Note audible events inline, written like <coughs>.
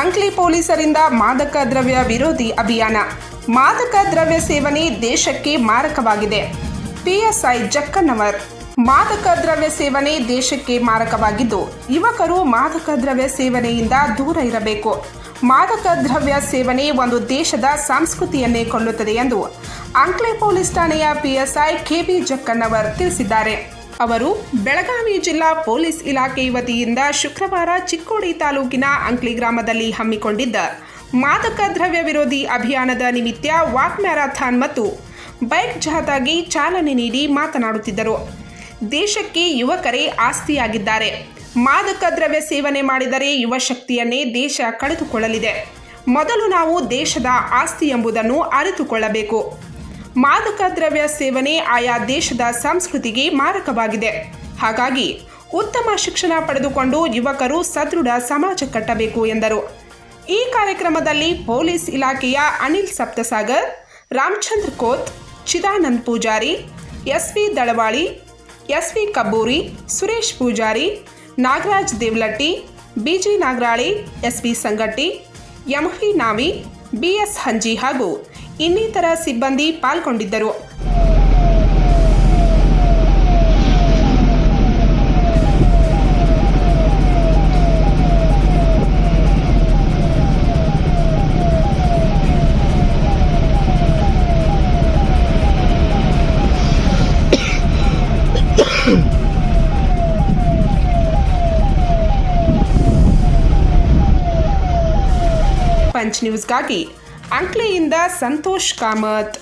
ಅಂಕ್ಲಿ ಪೊಲೀಸರಿಂದ ಮಾದಕ ದ್ರವ್ಯ ವಿರೋಧಿ ಅಭಿಯಾನ. ಮಾದಕ ದ್ರವ್ಯ ಸೇವನೆ ದೇಶಕ್ಕೆ ಮಾರಕವಾಗಿದೆ. ಪಿಎಸ್ಐ ಜಕ್ಕನ್ನವರ್ ಮಾದಕ ದ್ರವ್ಯ ಸೇವನೆ ದೇಶಕ್ಕೆ ಮಾರಕವಾಗಿದ್ದು, ಯುವಕರು ಮಾದಕ ದ್ರವ್ಯ ಸೇವನೆಯಿಂದ ದೂರ ಇರಬೇಕು. ಮಾದಕ ದ್ರವ್ಯ ಸೇವನೆ ಒಂದು ದೇಶದ ಸಂಸ್ಕೃತಿಯನ್ನೇ ಕೊಲ್ಲುತ್ತದೆ ಎಂದು ಅಂಕ್ಲೆ ಪೊಲೀಸ್ ಠಾಣೆಯ ಪಿಎಸ್ಐ ಕೆಬಿ ಜಕ್ಕನ್ನವರ್ ತಿಳಿಸಿದ್ದಾರೆ. ಅವರು ಬೆಳಗಾವಿ ಜಿಲ್ಲಾ ಪೊಲೀಸ್ ಇಲಾಖೆ ವತಿಯಿಂದ ಶುಕ್ರವಾರ ಚಿಕ್ಕೋಡಿ ತಾಲೂಕಿನ ಅಂಕ್ಲಿ ಗ್ರಾಮದಲ್ಲಿ ಹಮ್ಮಿಕೊಂಡಿದ್ದ ಮಾದಕ ದ್ರವ್ಯ ವಿರೋಧಿ ಅಭಿಯಾನದ ನಿಮಿತ್ತ ವಾಕ್ ಮ್ಯಾರಾಥಾನ್ ಮತ್ತು ಬೈಕ್ ಜಾಥಾಗೆ ಚಾಲನೆ ನೀಡಿ ಮಾತನಾಡುತ್ತಿದ್ದರು. ದೇಶಕ್ಕೆ ಯುವಕರೇ ಆಸ್ತಿಯಾಗಿದ್ದಾರೆ. ಮಾದಕ ದ್ರವ್ಯ ಸೇವನೆ ಮಾಡಿದರೆ ಯುವ ಶಕ್ತಿಯನ್ನೇ ದೇಶ ಕಳೆದುಕೊಳ್ಳಲಿದೆ. ಮೊದಲು ನಾವು ದೇಶದ ಆಸ್ತಿ ಎಂಬುದನ್ನು ಅರಿತುಕೊಳ್ಳಬೇಕು. ಮಾದಕ ದ್ರವ್ಯ ಸೇವನೆ ಆಯಾ ದೇಶದ ಸಂಸ್ಕೃತಿಗೆ ಮಾರಕವಾಗಿದೆ. ಹಾಗಾಗಿ ಉತ್ತಮ ಶಿಕ್ಷಣ ಪಡೆದುಕೊಂಡು ಯುವಕರು ಸದೃಢ ಸಮಾಜ ಕಟ್ಟಬೇಕು ಎಂದರು. ಈ ಕಾರ್ಯಕ್ರಮದಲ್ಲಿ ಪೊಲೀಸ್ ಇಲಾಖೆಯ Anil Saptasagar, Ramachandra Koth, Chidanand Pujari, S V Dalawali, S V Kabburi Suresh Pujari, Nagaraj Devlatti, B G Nagarali, S V Sangatti ಎಂಹಿ Navi B S Hanji ಹಾಗೂ ಇನ್ನಿತರ ಸಿಬ್ಬಂದಿ ಪಾಲ್ಗೊಂಡಿದ್ದರು. <coughs> ಪಂಚ್ ನ್ಯೂಸ್ಗಾಗಿ ಅಂಕ್ಲೆಯಿಂದ ಸಂತೋಷ್ ಕಾಮತ್.